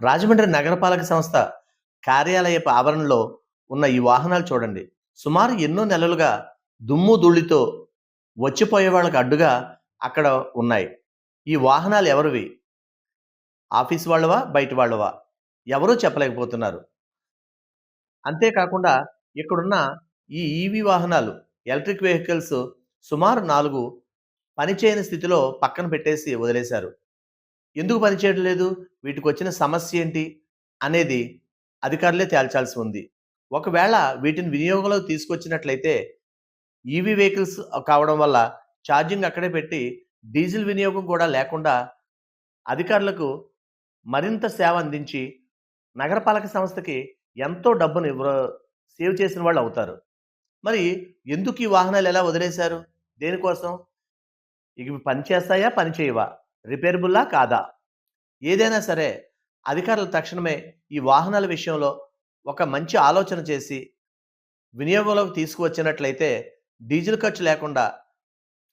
రాజమండ్రి నగరపాలక సంస్థ కార్యాలయపు ఆవరణలో ఉన్న ఈ వాహనాలు చూడండి. సుమారు ఎన్నో నెలలుగా దుమ్ము ధూళితో వచ్చిపోయే వాళ్ళకు అడ్డుగా అక్కడ ఉన్నాయి. ఈ వాహనాలు ఎవరివి? ఆఫీస్ వాళ్ళవా? బయట వాళ్ళవా? ఎవరూ చెప్పలేకపోతున్నారు. అంతేకాకుండా ఇక్కడున్న ఈ ఈవీ వాహనాలు ఎలక్ట్రిక్ వెహికల్స్ సుమారు నాలుగు పనిచేయని స్థితిలో పక్కన పెట్టేసి వదిలేశారు. ఎందుకు పనిచేయడం లేదు? వీటికి వచ్చిన సమస్య ఏంటి? అనేది అధికారులే తేల్చాల్సి ఉంది. ఒకవేళ వీటిని వినియోగంలోకి తీసుకొచ్చినట్లయితే ఈవీ వెహికల్స్ కావడం వల్ల ఛార్జింగ్ అక్కడే పెట్టి డీజిల్ వినియోగం కూడా లేకుండా అధికారులకు మరింత సేవ అందించి నగరపాలక సంస్థకి ఎంతో డబ్బును ఇవ్వ- సేవ్ చేసిన వాళ్ళు అవుతారు. మరి ఎందుకు ఈ వాహనాలు ఎలా వదిలేశారు? దేనికోసం? ఇవి పనిచేస్తాయా పనిచేయవా రిపేరబుల్లా కాదా? ఏదైనా సరే అధికారులు తక్షణమే ఈ వాహనాల విషయంలో ఒక మంచి ఆలోచన చేసి వినియోగంలోకి తీసుకువచ్చినట్లయితే డీజిల్ ఖర్చు లేకుండా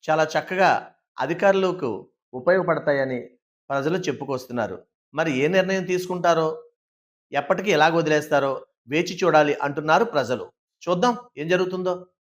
చాలా చక్కగా అధికారులకు ఉపయోగపడతాయని ప్రజలు చెప్పుకొస్తున్నారు. మరి ఏ నిర్ణయం తీసుకుంటారో ఎప్పటికీ ఎలాగ వదిలేస్తారో వేచి చూడాలి అంటున్నారు ప్రజలు. చూద్దాం ఏం జరుగుతుందో.